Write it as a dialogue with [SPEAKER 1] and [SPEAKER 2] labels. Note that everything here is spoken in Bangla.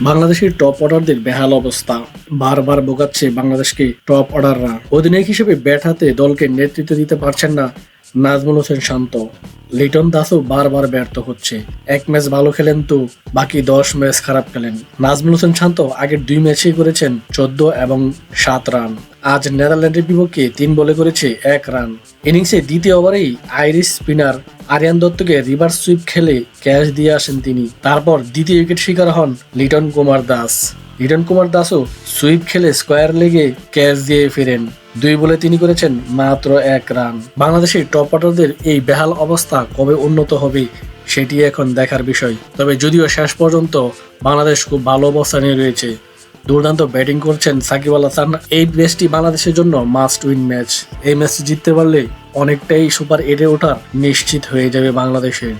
[SPEAKER 1] বাংলাদেশের টপ অর্ডারদের বেহাল অবস্থা। বারবার ভোগাচ্ছে বাংলাদেশকে টপ অর্ডাররা অধিনায়ক হিসেবে ব্যাট হাতে দলকে নেতৃত্ব দিতে পারছেন না নাজমুল হোসেন শান্ত। লিটন দাসও বারবার ব্যর্থ হচ্ছে। এক ম্যাচ ভালো খেলেন তো, বাকি দশ ম্যাচ খারাপ খেলেন। নাজমুল হোসেন শান্ত আগের দুই ম্যাচেই করেছেন চোদ্দ এবং সাত রান। আজ নেদারল্যান্ডের বিপক্ষে তিন বলে করেছে এক রান। ইনিংসে দ্বিতীয় ওভারেই আইরিশ স্পিনার আরিয়ান দত্তকে রিভার্স সুইপ খেলে ক্যাচ দিয়ে আসেন তিনি। তারপর দ্বিতীয় উইকেট শিকার হন লিটন কুমার দাস। লিটন কুমার দাসও সুইপ খেলে স্কোয়ার লেগে ক্যাচ দিয়ে ফেরেন। দুই বলে তিনি করেছেন মাত্র এক রান। বাংলাদেশের টপ অর্ডারদের এই বেহাল অবস্থা কবে উন্নত হবে, সেটি এখন দেখার বিষয়। তবে যদিও শেষ পর্যন্ত বাংলাদেশ খুব ভালো অবস্থানে রয়েছে, দুর্দান্ত ব্যাটিং করছেন সাকিব আল হাসান। এই ম্যাচটি বাংলাদেশের জন্য মাস্ট উইন ম্যাচ এই ম্যাচটি জিততে পারলে অনেকটাই সুপার এটে ওঠা নিশ্চিত হয়ে যাবে বাংলাদেশের।